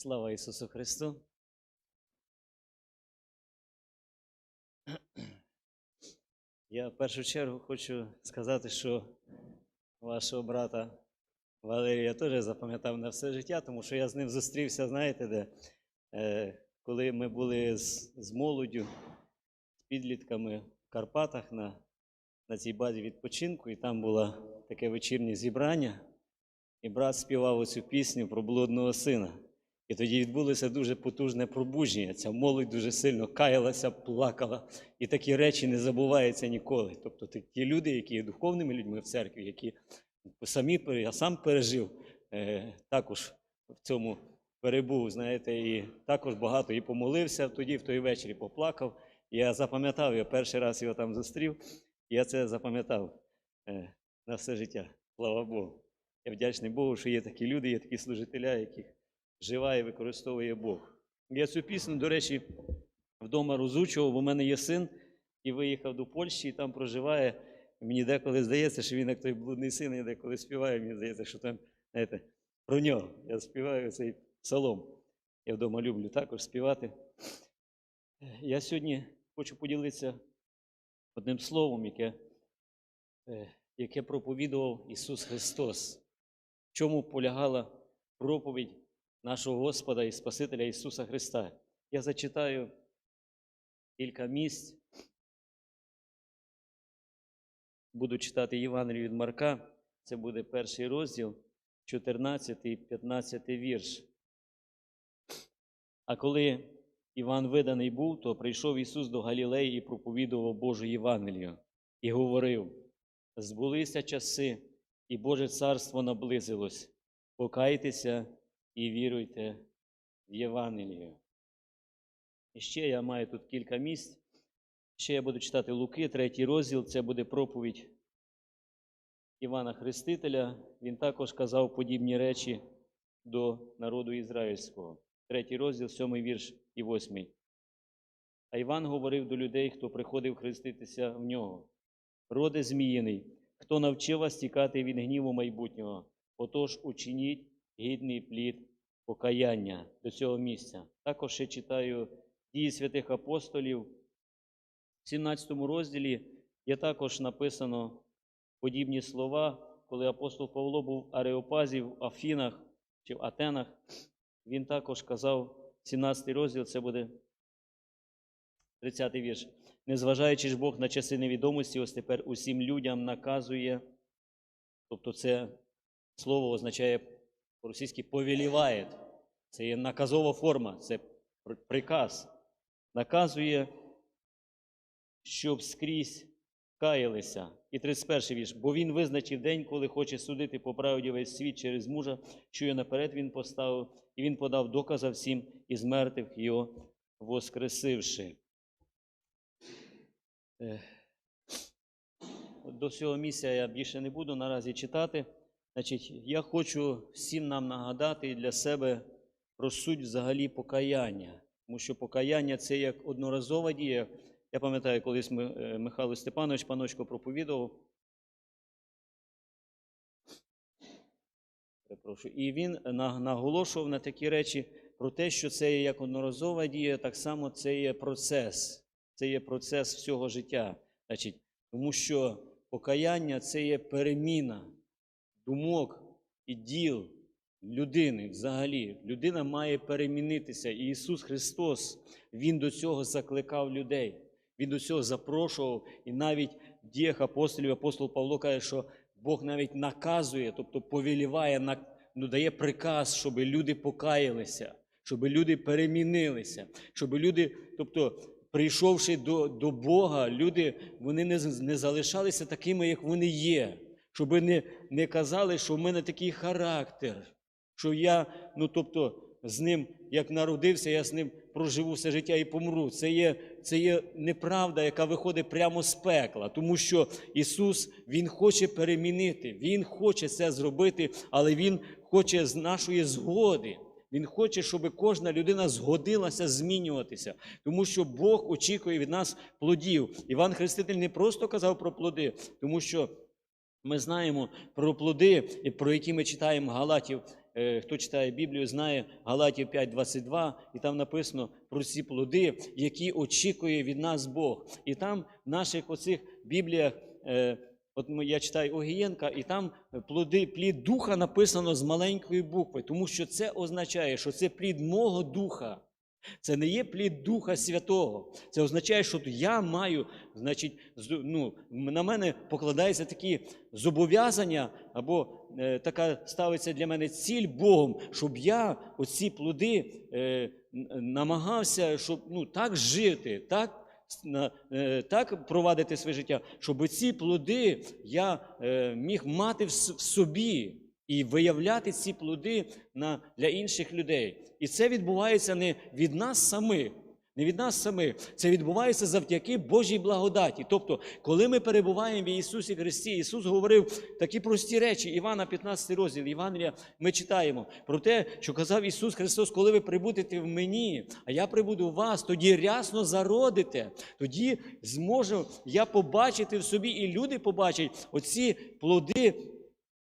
Слава Ісусу Христу! Я в першу чергу хочу сказати, що вашого брата Валерія теж запам'ятав на все життя, тому що я з ним зустрівся, знаєте, де, е, коли ми були з, з молоддю, з підлітками в Карпатах на, на цій базі відпочинку, і там було таке вечірнє зібрання, і брат співав оцю пісню про блудного сина. І тоді відбулося дуже потужне пробудження. Ця молодь дуже сильно каялася, плакала. І такі речі не забуваються ніколи. Тобто такі люди, які є духовними людьми в церкві, які самі я сам пережив, е, також в цьому перебув, знаєте, і також багато і помолився тоді, в той вечір поплакав. Я запам'ятав, я перший раз його там зустрів, я це запам'ятав е, на все життя. Слава Богу. Я вдячний Богу, що є такі люди, є такі служителя, яких живе і використовує Бог. Я цю пісню, до речі, вдома розучував, бо в мене є син, і виїхав до Польщі, і там проживає. Мені деколи здається, що він як той блудний син, я деколи співаю, мені здається, що там, знаєте, про нього. Я співаю цей псалом. Я вдома люблю також співати. Я сьогодні хочу поділитися одним словом, яке, е, яке проповідував Ісус Христос. В чому полягала проповідь нашого Господа і Спасителя Ісуса Христа. Я зачитаю кілька місць. Буду читати Євангелію від Марка. Це буде перший розділ, 14 і 15 вірш. А коли Іван виданий був, то прийшов Ісус до Галілеї і проповідував Божу Євангелію і говорив: збулися часи, і Боже царство наблизилось. Покайтеся і віруйте в Євангелію. І ще я маю тут кілька місць. Ще я буду читати Луки, третій розділ, це буде проповідь Івана Хрестителя. Він також казав подібні речі до народу ізраїльського. Третій розділ, сьомий вірш і восьмий. А Іван говорив до людей, хто приходив хреститися в нього. Роде зміїний, хто навчив вас тікати від гніву майбутнього, отож учиніть гідний плід покаяння до цього місця. Також ще читаю дії святих апостолів. В 17 розділі є також написано подібні слова, коли апостол Павло був в Ареопазі в Афінах чи в Атенах. Він також казав, 17 розділ, це буде 30 вірш. Незважаючи ж Бог на часи невідомості, ось тепер усім людям наказує, тобто це слово означає по-російськи повеліває. Це є наказова форма, це приказ. Наказує, щоб скрізь каялися. І 31 вірш. Бо він визначив день, коли хоче судити по правді весь світ через мужа, що його наперед він поставив, і він подав доказа всім із мертвих його воскресивши. До цього місця я більше не буду наразі читати. Значить, я хочу всім нам нагадати і для себе про суть взагалі покаяння. Тому що покаяння це як одноразова дія. Я пам'ятаю, колись е, Михайло Степанович паночко проповідував. І він наголошував на такі речі про те, що це є як одноразова дія, так само це є процес. Це є процес всього життя. Значить, тому що покаяння це є переміна думок і діл людини взагалі. Людина має перемінитися. І Ісус Христос, Він до цього закликав людей. Він до цього запрошував. І навіть в діях апостолів апостол Павло каже, що Бог навіть наказує, тобто повеліває, на- ну, дає приказ, щоб люди покаялися, щоб люди перемінилися, щоб люди, тобто, прийшовши до, до Бога, люди вони не, не залишалися такими, як вони є. Щоб не, не казали, що в мене такий характер, що я, ну тобто, з ним, як народився, я з ним проживу все життя і помру. Це є, це є неправда, яка виходить прямо з пекла. Тому що Ісус Він хоче перемінити, Він хоче це зробити, але Він хоче з нашої згоди. Він хоче, щоб кожна людина згодилася змінюватися, тому що Бог очікує від нас плодів. Іван Хреститель не просто казав про плоди, тому що Ми знаємо про плоди, про які ми читаємо Галатів. Е, Хто читає Біблію, знає Галатів 5.22, і там написано про ці плоди, які очікує від нас Бог. І там в наших оцих Бібліях, е, от я читаю Огієнка, і там плоди, плід духа написано з маленької букви, тому що це означає, що це плід мого духа. Це не є плід Духа Святого. Це означає, що я маю, значить, ну, на мене покладаються такі зобов'язання, або е, така ставиться для мене ціль Богом, щоб я оці плоди е, намагався, щоб ну, так жити, так, е, так провадити своє життя, щоб ці плоди я е, міг мати в в собі і виявляти ці плоди на, для інших людей. І це відбувається не від нас самих. Не від нас самих, це відбувається завдяки Божій благодаті. Тобто, коли ми перебуваємо в Ісусі Христі, Ісус говорив такі прості речі. Івана, 15 розділ Євангелія, ми читаємо про те, що казав Ісус Христос, коли ви прибудете в мені, а я прибуду в вас, тоді рясно зародите, тоді зможу я побачити в собі, і люди побачать оці плоди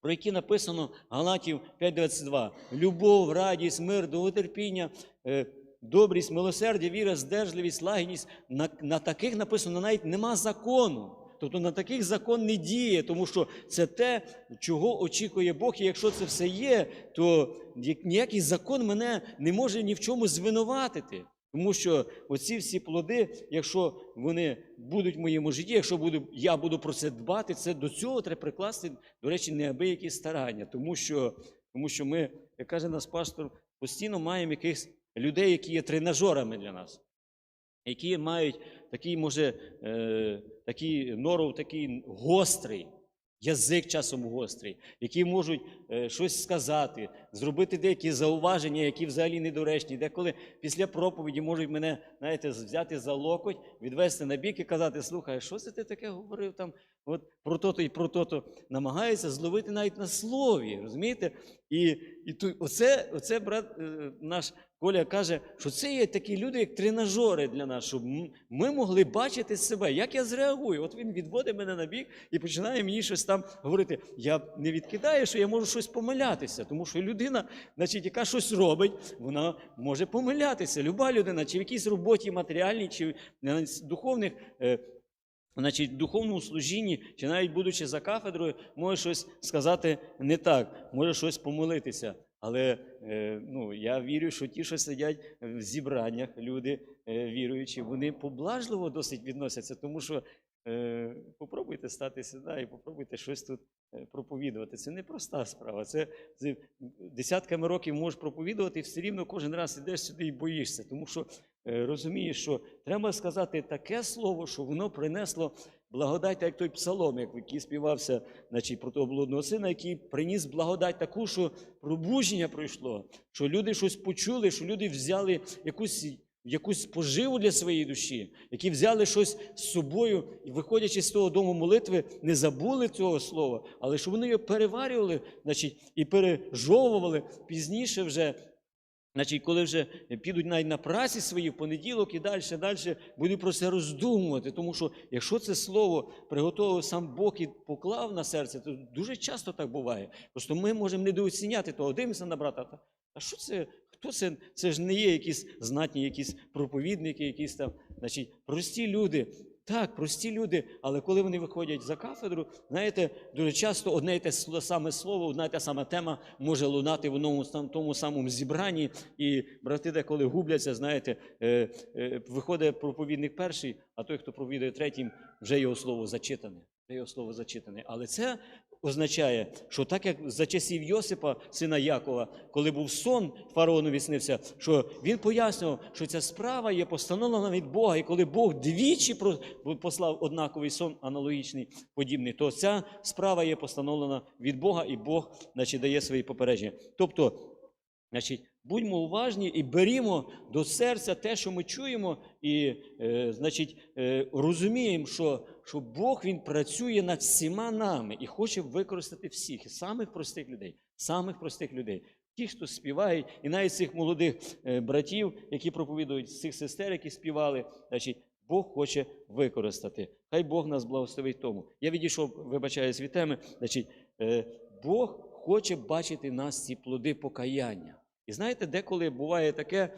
про які написано Галатів 5.22. Любов, радість, мир, довготерпіння, е, добрість, милосердя, віра, здержливість, лагідність. На, на таких написано навіть нема закону. Тобто на таких закон не діє, тому що це те, чого очікує Бог. І якщо це все є, то як- ніякий закон мене не може ні в чому звинуватити. Тому що оці всі плоди, якщо вони будуть в моєму житті, якщо буду, я буду про це дбати, це до цього треба прикласти, до речі, неабиякі старання. Тому що, тому що ми, як каже нас пастор, постійно маємо якихось людей, які є тренажерами для нас, які мають такий, може, е, такий норов, такий гострий. Язик часом гострий, які можуть е, щось сказати, зробити деякі зауваження, які взагалі недоречні. Деколи після проповіді можуть мене, знаєте, взяти за локоть, відвести на бік і казати: слухай, що це ти таке говорив там? От про то-то і про то-то намагаються зловити навіть на слові, розумієте? І, і ту, оце, оце брат е, наш Коля каже, що це є такі люди, як тренажери для нас, щоб ми могли бачити себе, як я зреагую. От він відводить мене на бік і починає мені щось там говорити. Я не відкидаю, що я можу щось помилятися, тому що людина, значить, яка щось робить, вона може помилятися. Люба людина, чи в якійсь роботі матеріальній, чи на духовних. е, Значить, в духовному служінні, чи навіть будучи за кафедрою, може щось сказати не так, може щось помилитися. Але е, ну, я вірю, що ті, що сидять в зібраннях, люди е, віруючі, вони поблажливо досить відносяться, тому що е, попробуйте стати сюди і попробуйте щось тут е, проповідувати. Це не проста справа. Це, це десятками років можеш проповідувати, і все рівно кожен раз ідеш сюди і боїшся, тому що розумієш, що треба сказати таке слово, що воно принесло благодать, як той псалом, як- який співався значить, про того блудного сина, який приніс благодать таку, що пробудження пройшло, що люди щось почули, що люди взяли якусь. Якусь поживу для своєї душі, які взяли щось з собою і, виходячи з того дому молитви, не забули цього слова, але що вони його переварювали, значить, і пережовували пізніше вже Значить, коли вже підуть навіть на праці свої в понеділок і далі, далі будуть про це роздумувати. Тому що якщо це слово приготував сам Бог і поклав на серце, то дуже часто так буває. Просто ми можемо недооціняти того, дивимося на брата. та, А що це? Хто це? Це ж не є якісь знатні, якісь проповідники, якісь там, значить, прості люди. Так, прості люди, але коли вони виходять за кафедру, знаєте, дуже часто одне й те саме слово, одна й та сама тема може лунати в одному тому самому зібранні, і брати деколи губляться, знаєте, е, е, виходить проповідник перший, а той, хто проповідує третім, вже його слово зачитане. Його слово зачитане. Але це означає, що так як за часів Йосипа, сина Якова, коли був сон фараону віснився, що він пояснював, що ця справа є постановлена від Бога, і коли Бог двічі послав однаковий сон, аналогічний, подібний, то ця справа є постановлена від Бога, і Бог значить, дає свої попередження. Тобто, Значить, будьмо уважні і берімо до серця те, що ми чуємо, і е, значить, е, розуміємо, що, що Бог Він працює над всіма нами і хоче використати всіх, і самих простих людей, самих простих людей. Ті, хто співають, і навіть цих молодих е, братів, які проповідують, цих сестер, які співали, значить, Бог хоче використати. Хай Бог нас благословить тому. Я відійшов, вибачаюсь від теми. Значить, е, Бог хоче бачити нас ці плоди покаяння. І знаєте, деколи буває таке,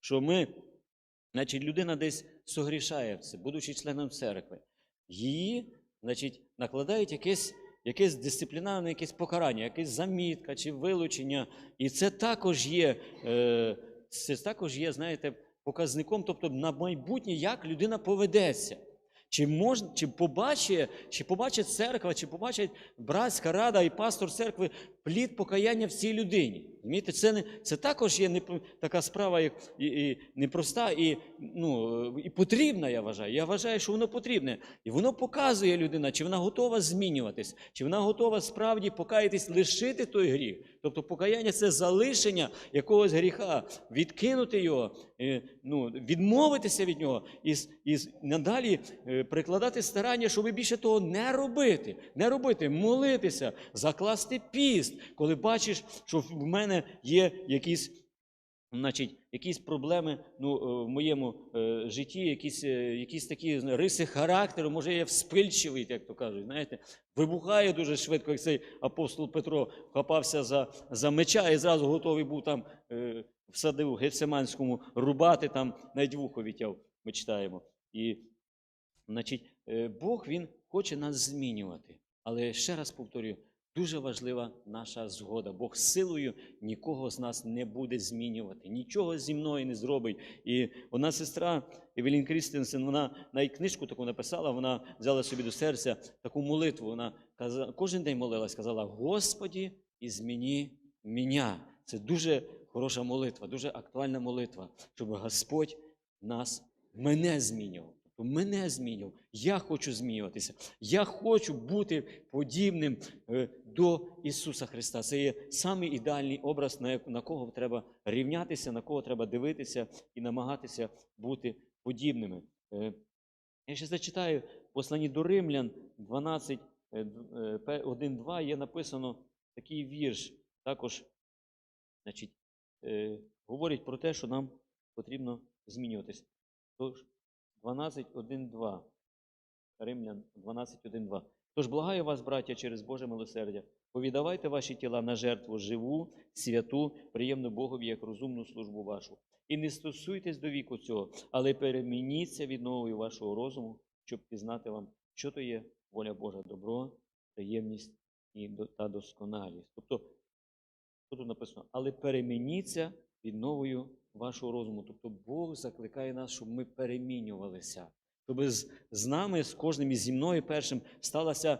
що ми, значить, людина десь согрішає це, будучи членом церкви. Її, значить, накладають якесь, якесь дисциплінарне якесь покарання, якась замітка чи вилучення. І це також є, е, це також є, знаєте, показником, тобто на майбутнє, як людина поведеться. Чи мож, чи побачить, чи побачить церква, чи побачить братська рада і пастор церкви плід покаяння в цій людині. Розумієте, це не це також є не така справа, як і, і непроста і ну і потрібна. Я вважаю. Я вважаю, що воно потрібне, і воно показує людина, чи вона готова змінюватись, чи вона готова справді покаятись, лишити той гріх. Тобто покаяння це залишення якогось гріха, відкинути його, е, ну, відмовитися від нього і, і надалі е, прикладати старання, щоб більше того не робити, не робити, молитися, закласти піст, коли бачиш, що в мене є якісь. Значить, якісь проблеми ну, е, в моєму е, житті, якісь, е, якісь такі риси характеру, може, я вспильчивий, як то кажуть, знаєте, вибухає дуже швидко, як цей апостол Петро хапався за, за меча і зразу готовий був там е, всадив Гефсиманському рубати, там навіть вухо відтяв, ми читаємо. І, значить, е, Бог Він хоче нас змінювати. Але ще раз повторюю, дуже важлива наша згода. Бог силою нікого з нас не буде змінювати, нічого зі мною не зробить. І вона сестра Евелін Крістенсен, вона навіть книжку таку написала, вона взяла собі до серця таку молитву. Вона казала, кожен день молилась, казала: Господі, і зміні мене. Це дуже хороша молитва, дуже актуальна молитва, щоб Господь нас, мене змінював. Тобто мене змінював. Я хочу змінюватися. Я хочу бути подібним е, до Ісуса Христа. Це є самий ідеальний образ, на, кого треба рівнятися, на кого треба дивитися і намагатися бути подібними. Е, Я ще зачитаю в посланні до Римлян 12, 1-2 є написано такий вірш. Також значить, е, говорить про те, що нам потрібно змінюватися. Тож 12.1.2. Римлян 12.1.2. Тож благаю вас, браття, через Боже милосердя, повідавайте ваші тіла на жертву живу, святу, приємну Богові, як розумну службу вашу. І не стосуйтесь до віку цього, але перемініться від новою вашого розуму, щоб пізнати вам, що то є воля Божа, добро, приємність і та досконалість. Тобто, що тут написано? Але перемініться від новою вашого розуму. Тобто Бог закликає нас, щоб ми перемінювалися. Щоб з, з нами, з кожним і зі мною першим сталася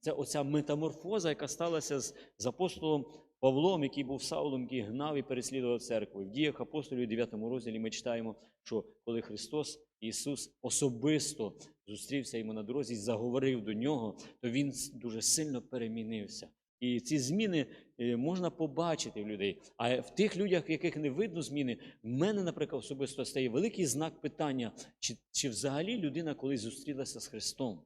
ця, оця метаморфоза, яка сталася з, з апостолом Павлом, який був Саулом, який гнав і переслідував церкву. В діях апостолів, у 9 розділі, ми читаємо, що коли Христос, Ісус особисто зустрівся йому на дорозі і заговорив до нього, то він дуже сильно перемінився. І ці зміни е, можна побачити в людей. А в тих людях, в яких не видно зміни, в мене, наприклад, особисто стає великий знак питання, чи, чи взагалі людина колись зустрілася з Христом,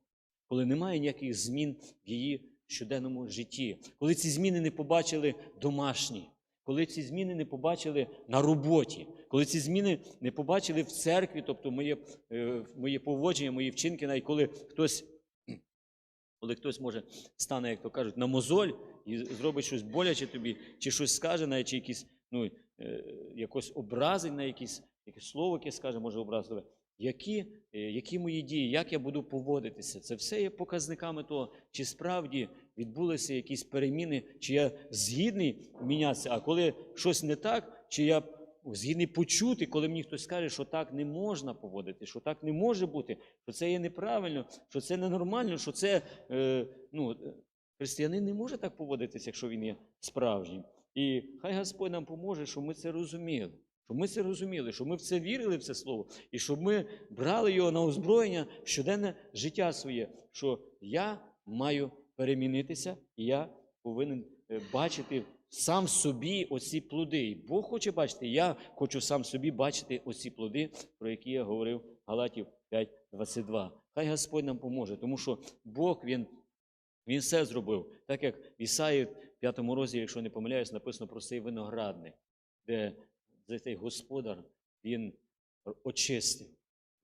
коли немає ніяких змін в її щоденному житті, коли ці зміни не побачили домашні, коли ці зміни не побачили на роботі, коли ці зміни не побачили в церкві, тобто моє, е, моє поводження, мої вчинки, навіть коли хтось коли хтось може стане, як то кажуть, на мозоль і зробить щось боляче тобі, чи щось скаже, чи якісь, ну, е, якось образить на якісь, якесь слово, яке скаже, може образливе. Які, е, які мої дії, як я буду поводитися? Це все є показниками того, чи справді відбулися якісь переміни, чи я згідний мінятися, а коли щось не так, чи я згідний почути, коли мені хтось скаже, що так не можна поводити, що так не може бути, що це є неправильно, що це ненормально, що це е, ну, е, християнин не може так поводитися, якщо він є справжнім. І хай Господь нам поможе, щоб ми це розуміли. Щоб ми це розуміли, щоб ми в це вірили в це слово, і щоб ми брали його на озброєння щоденне життя своє, що я маю перемінитися, і я повинен е, бачити сам собі оці плоди. І Бог хоче бачити, я хочу сам собі бачити оці плоди, про які я говорив Галатів 5.22. Хай Господь нам поможе, тому що Бог він, він все зробив. Так як в Ісаї в 5 розділі, якщо не помиляюсь, написано про цей виноградник, де цей господар він очистив,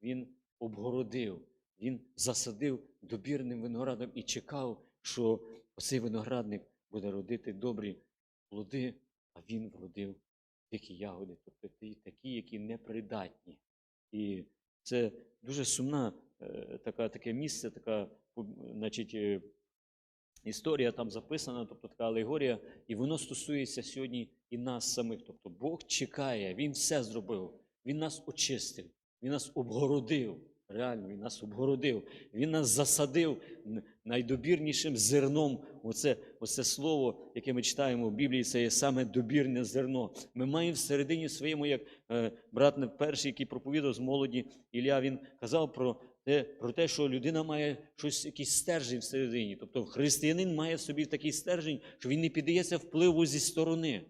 він обгородив, він засадив добірним виноградом і чекав, що оцей виноградник буде родити добрі плоди, а він вродив дикі ягоди, тобто такі, які непридатні. І це дуже сумна е, така, таке місце, така значить, е, історія там записана, тобто така алегорія, і воно стосується сьогодні і нас самих. Тобто Бог чекає, Він все зробив, Він нас очистив, Він нас обгородив. Реально, він нас обгородив, він нас засадив найдобірнішим зерном. Оце, оце слово, яке ми читаємо в Біблії, це є саме добірне зерно. Ми маємо всередині своєму, як е, брат перший, який проповідав з молоді Ілля, він казав про те, про те, що людина має щось, якийсь стержень всередині. Тобто християнин має в собі такий стержень, що він не піддається впливу зі сторони,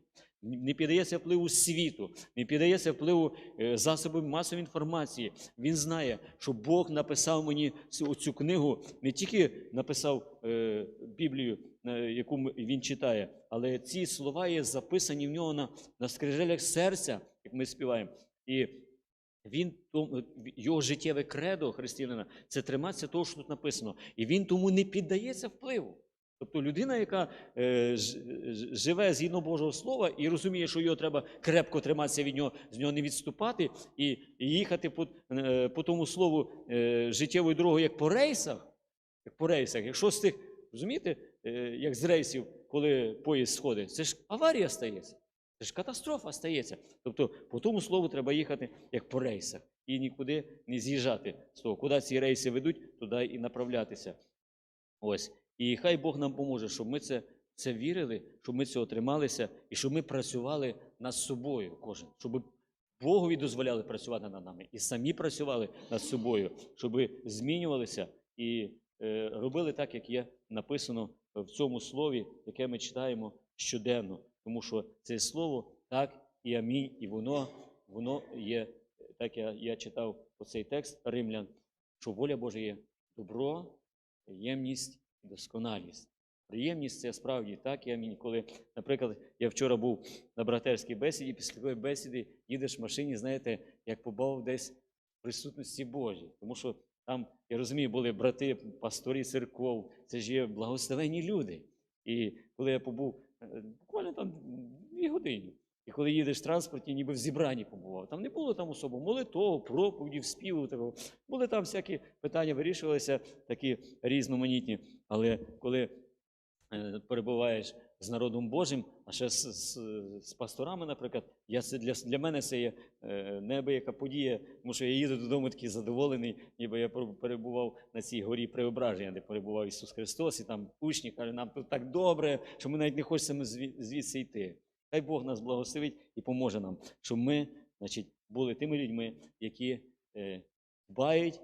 не піддається впливу світу, не піддається впливу е, засобів масової інформації. Він знає, що Бог написав мені цю, книгу, не тільки написав е, Біблію, е, яку він читає, але ці слова є записані в нього на, на скрижелях серця, як ми співаємо. І він його життєве кредо християнина це триматися того, що тут написано. І він тому не піддається впливу. Тобто людина, яка е, живе згідно Божого Слова і розуміє, що його треба крепко триматися від нього, з нього не відступати і, і їхати по, е, по тому слову е, життєвою дорогою, як по рейсах, як по рейсах. Якщо з тих, розумієте, е, як з рейсів, коли поїзд сходить, це ж аварія стається. Це ж катастрофа стається. Тобто по тому слову треба їхати як по рейсах і нікуди не з'їжджати з того. Куди ці рейси ведуть, туди і направлятися. Ось. І хай Бог нам поможе, щоб ми це, це вірили, щоб ми цього трималися і щоб ми працювали над собою кожен, щоб Богові дозволяли працювати над нами і самі працювали над собою, щоб змінювалися і е, робили так, як є написано в цьому слові, яке ми читаємо щоденно. Тому що це слово так і амінь, і воно, воно є, так я, я читав оцей текст римлян, що воля Божа є добро, ємність досконалість. Приємність це справді так. Я мені, коли, наприклад, я вчора був на братерській бесіді, після такої бесіди їдеш в машині, знаєте, як побав десь в присутності Божій. Тому що там, я розумію, були брати, пасторі церков, це ж є благословенні люди. І коли я побув е, буквально там дві години. І коли їдеш в транспорті, ніби в зібранні побував. Там не було там особо молитов, проповідів, співу. Такого. Були там всякі питання, вирішувалися такі різноманітні. Але коли е, перебуваєш з народом Божим, а ще з, з, з пасторами, наприклад, я це для, для мене це є е, неабияка подія, тому що я їду додому такий задоволений, ніби я перебував на цій горі преображення, де перебував Ісус Христос, і там учні кажуть, нам тут так добре, що ми навіть не хочемо звідси йти. Хай Бог нас благословить і поможе нам, щоб ми значить, були тими людьми, які е, дбають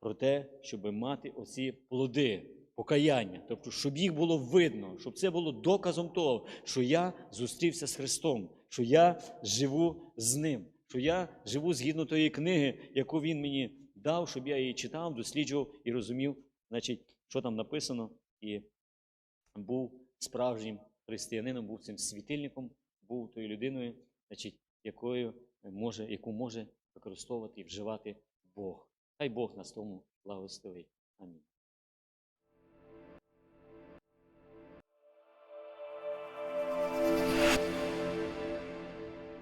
про те, щоб мати оці плоди покаяння, тобто, щоб їх було видно, щоб це було доказом того, що я зустрівся з Христом, що я живу з Ним, що я живу згідно тої книги, яку Він мені дав, щоб я її читав, досліджував і розумів, значить, що там написано, і був справжнім християнином, був цим світильником, був тою людиною, значить, якою може, яку може використовувати і вживати Бог. Хай Бог нас тому благословить. Амінь.